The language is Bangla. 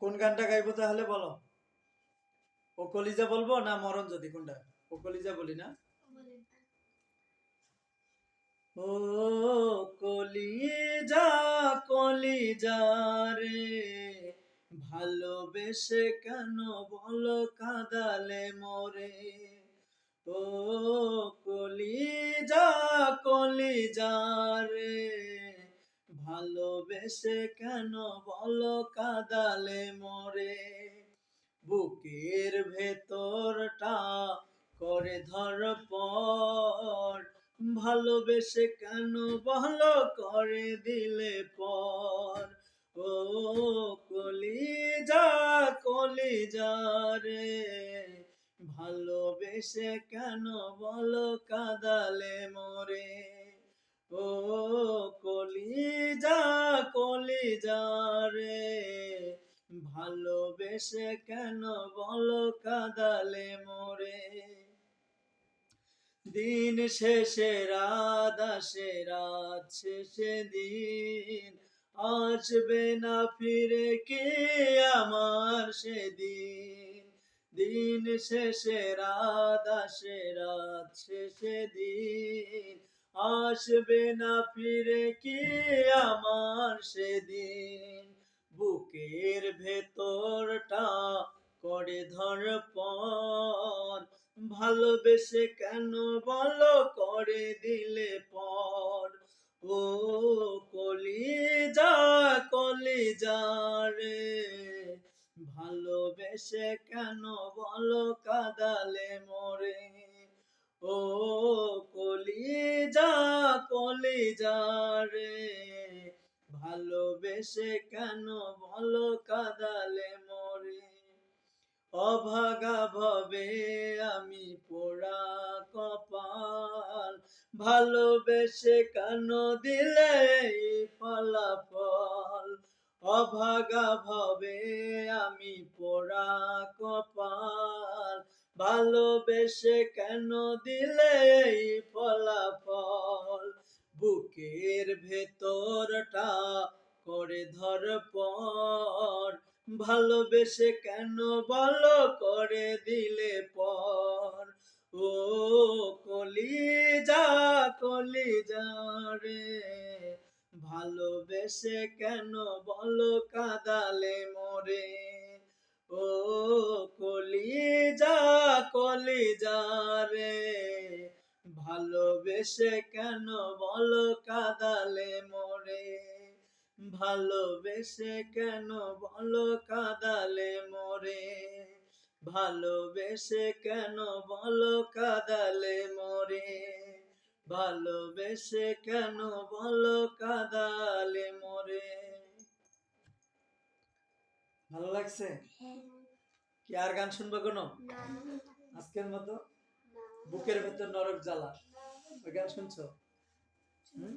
কোন গানটা গাইবো তাহলে বলো? ও কলিজা বলব না মরণ যদি কোনটা? ও কলিজা বলি না? ও কলিজা কলিজা রে, ভালোবেসে কেন বলো কাদালে মরে? ও কলিজা কলিজা রে ভালোবেসে কেন বলো কাদালে মরে? বুকের ভেতরটা করে ধর পর। ভালোবেসে কেন ভালো করে দিলে পর? ও কলিজা কলিজা রে। ভালোবেসে কেন বলো কাদালে মরে? ও কলিজা কলিজা রে, ভালোবেসে কেন বলো কাদালে মোরে? দিন শেষে রাত আসে, রাত শেষে দিন আসবে না ফিরে কে আমার সেদিন? দিন শেষে রাত আসে, রাত শেষে দিন আসবে না ফিরে কি আমার সেদিন? বুকের ভেতরটা করে ধর পর। ভালোবেসে কেন বলো করে দিলে পর? ও কলিজা কলিজা রে। ভালোবেসে কেন বলো কাদালে মরে? ও কলিজা কলিজা রে, ভালোবেসে কেন বলো কাদালে মরে? অভাগা ভবে আমি পোড়া কপাল, ভালোবেসে কেন দিলে ফলাফল? অভাগা ভবে আমি পোড়া কপাল ভালোবেসে কেন দিলে এই ফলাফল? বুকের ভেতরটা করে ধর পর। ভালোবেসে কেন বলো করে দিলে পর? ও কলি কলিজা কলিজা রে। ভালোবেসে কেন বলো কাদালে মরে? ও কলিজা রে ভালোবেসে কেন বলো কাদালে মরে? ভালোবেসে কেন বলো কাদালে মরে? ভালোবেসে কেন বলো কাদালে মরে? ভালোবেসে কেন বলো কাদালে মরে? ভালো লাগছে? কি আর গান শুনব কোনো? আজকের মতো বুকের ভেতর নরক জ্বালা। ওই গান শুনছো? হুম?